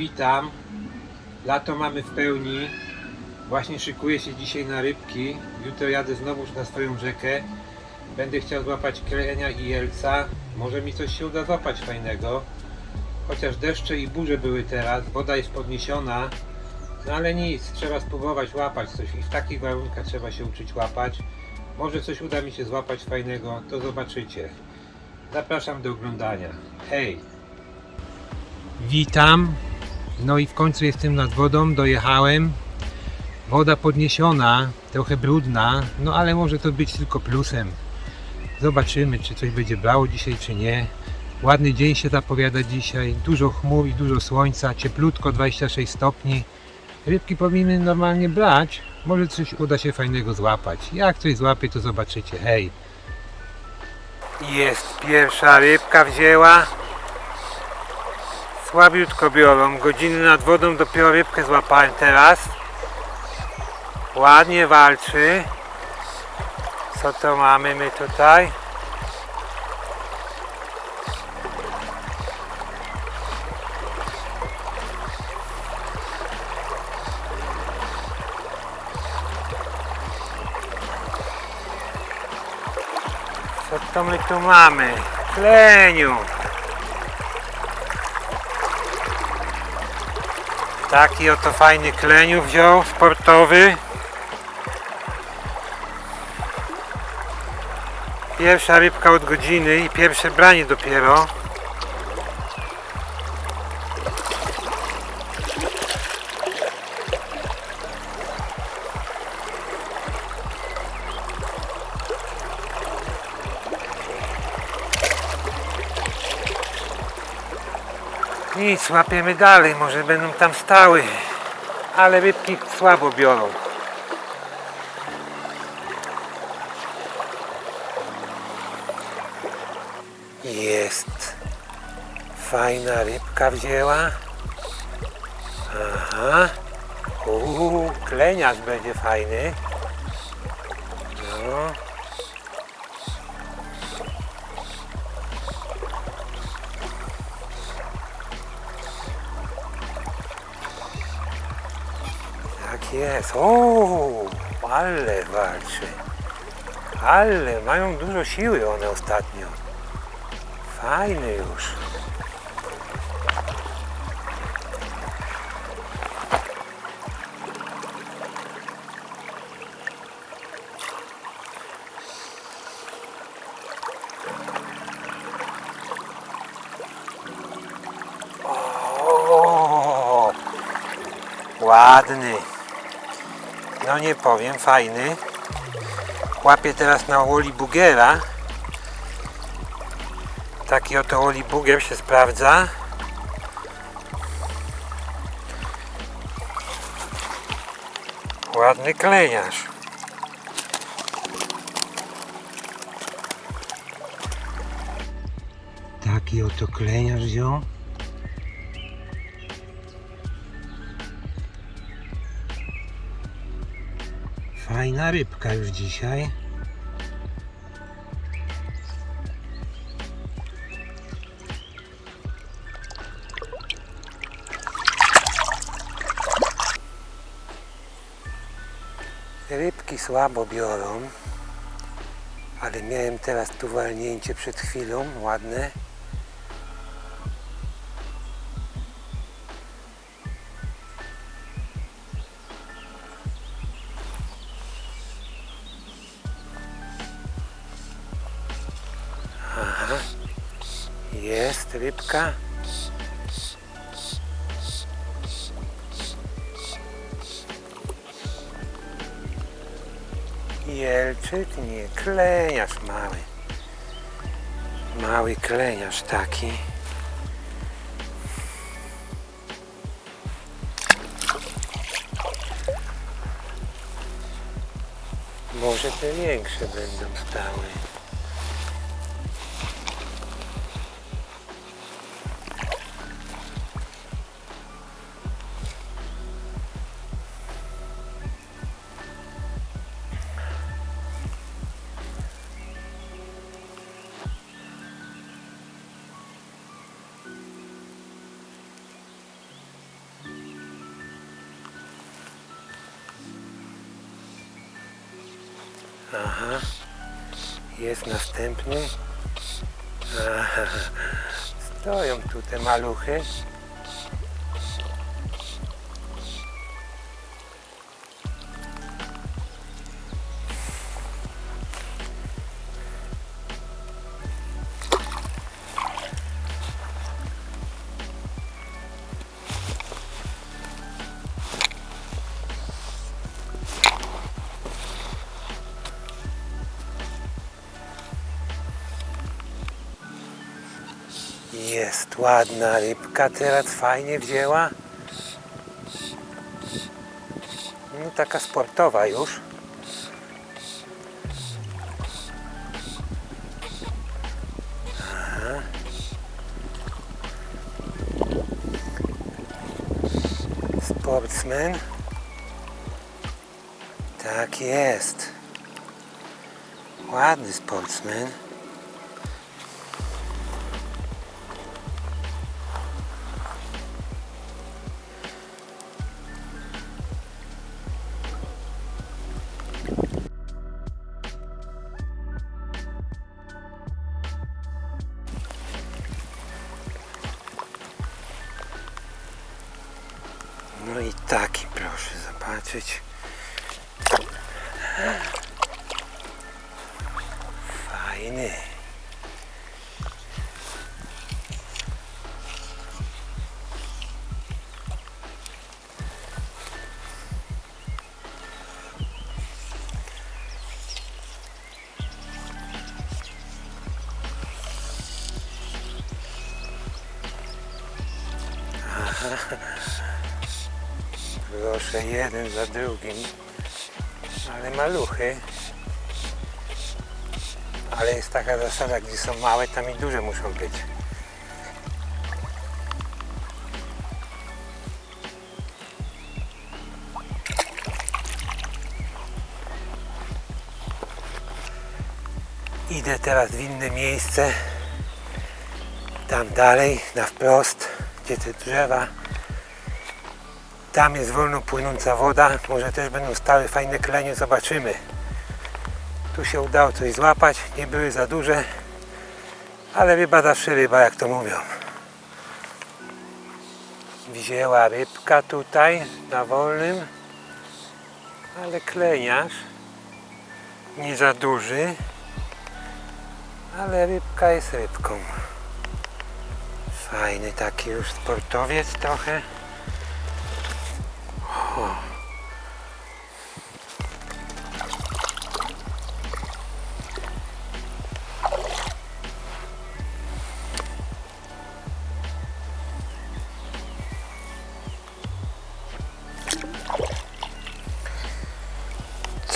Witam. Lato mamy w pełni. Właśnie szykuję się dzisiaj na rybki. Jutro jadę znowu na swoją rzekę. Będę chciał złapać klenia i jelca. Może mi coś się uda złapać fajnego. Chociaż deszcze i burze były teraz, woda jest podniesiona. No ale nic, trzeba spróbować łapać coś i w takich warunkach trzeba się uczyć łapać. Może coś uda mi się złapać fajnego, to zobaczycie. Zapraszam do oglądania. Hej! Witam. No i w końcu jestem nad wodą, dojechałem. Woda podniesiona, trochę brudna, no ale może to być tylko plusem. Zobaczymy, czy coś będzie brało dzisiaj, czy nie. Ładny dzień się zapowiada dzisiaj, dużo chmur i dużo słońca, cieplutko, 26 stopni. Rybki powinny normalnie brać, może coś uda się fajnego złapać. Jak coś złapię, to zobaczycie. Hej! Jest pierwsza rybka wzięła. Słabiutko biorą, godziny nad wodą, dopiero rybkę złapałem teraz. Ładnie walczy. Co to mamy my tutaj? Co to my tu mamy? Kleniu. Taki oto fajny kleniu wziął, sportowy. Pierwsza rybka od godziny i pierwsze branie dopiero. Nic, łapiemy dalej, może będą tam stały. Ale rybki słabo biorą. Jest. Fajna rybka wzięła. Aha. Uuu, kleniarz będzie fajny. No. Jest. O, ale walczy. Ale mają dużo siły one ostatnio. Fajny już. Ładny. No nie powiem, fajny. Łapię teraz na Woli Bugera. Taki oto Oli Buger się sprawdza. Ładny kleniarz. Taki oto kleniarz wziął. Fajna rybka już dzisiaj. Rybki słabo biorą, ale miałem teraz tu walnięcie przed chwilą, ładne. Rybka. Jelczyk? Nie, kleniarz mały. Mały kleniarz taki. Może te większe będą stały. Aha. Jest następny. Aha. Stoją tu te maluchy. Jest ładna rybka, teraz fajnie wzięła. No taka sportowa już. Sportsman. Tak jest. Ładny sportsman. No i taki proszę zobaczyć. Fajny. Proszę, jeden za drugim. Ale maluchy. Ale jest taka zasada, gdzie są małe, tam i duże muszą być. Idę teraz w inne miejsce. Tam dalej, na wprost, gdzie te drzewa. Tam jest wolno płynąca woda. Może też będą stały fajne klenie, zobaczymy. Tu się udało coś złapać, nie były za duże, ale ryba zawsze ryba, jak to mówią. Wzięła rybka tutaj na wolnym, ale kleniarz nie za duży, ale rybka jest rybką. Fajny taki już sportowiec trochę.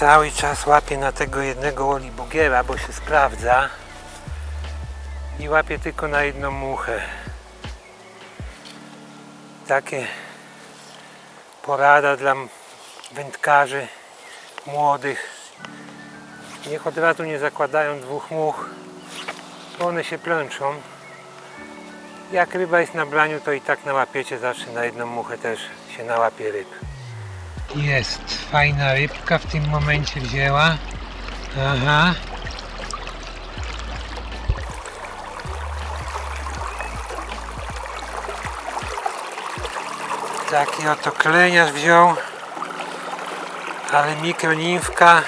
Cały czas łapię na tego jednego olibugiera, bo się sprawdza. I łapię tylko na jedną muchę. Takie porada dla wędkarzy młodych. Niech od razu nie zakładają dwóch much, bo one się plączą. Jak ryba jest na braniu, to i tak nałapiecie zawsze na jedną muchę też się nałapie ryb. Jest fajna rybka w tym momencie wzięła. Aha. Taki oto kleniarz wziął. Ale mikronimfka.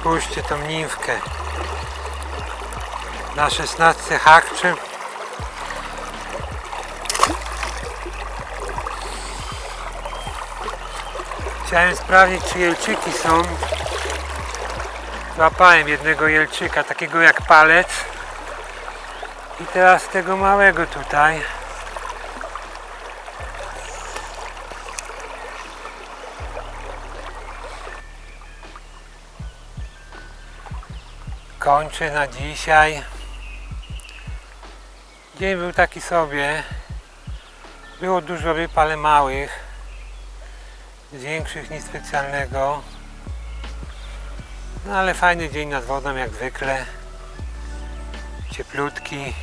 Spójrzcie tą nimfkę. Na 16 hakczy. Chciałem sprawdzić czy jelczyki są. Złapałem jednego jelczyka, takiego jak palec. I teraz tego małego tutaj. Kończę na dzisiaj. Dzień był taki sobie. Było dużo ryb, ale małych. Większych nic specjalnego. No ale fajny dzień nad wodą jak zwykle. Cieplutki.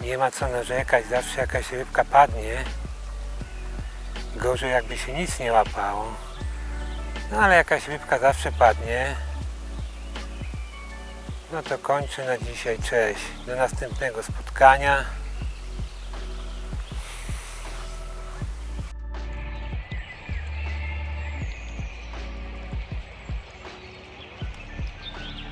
Nie ma co narzekać, zawsze jakaś rybka padnie. Gorzej jakby się nic nie łapało. No ale jakaś rybka zawsze padnie. No to kończę na dzisiaj. Cześć. Do następnego spotkania.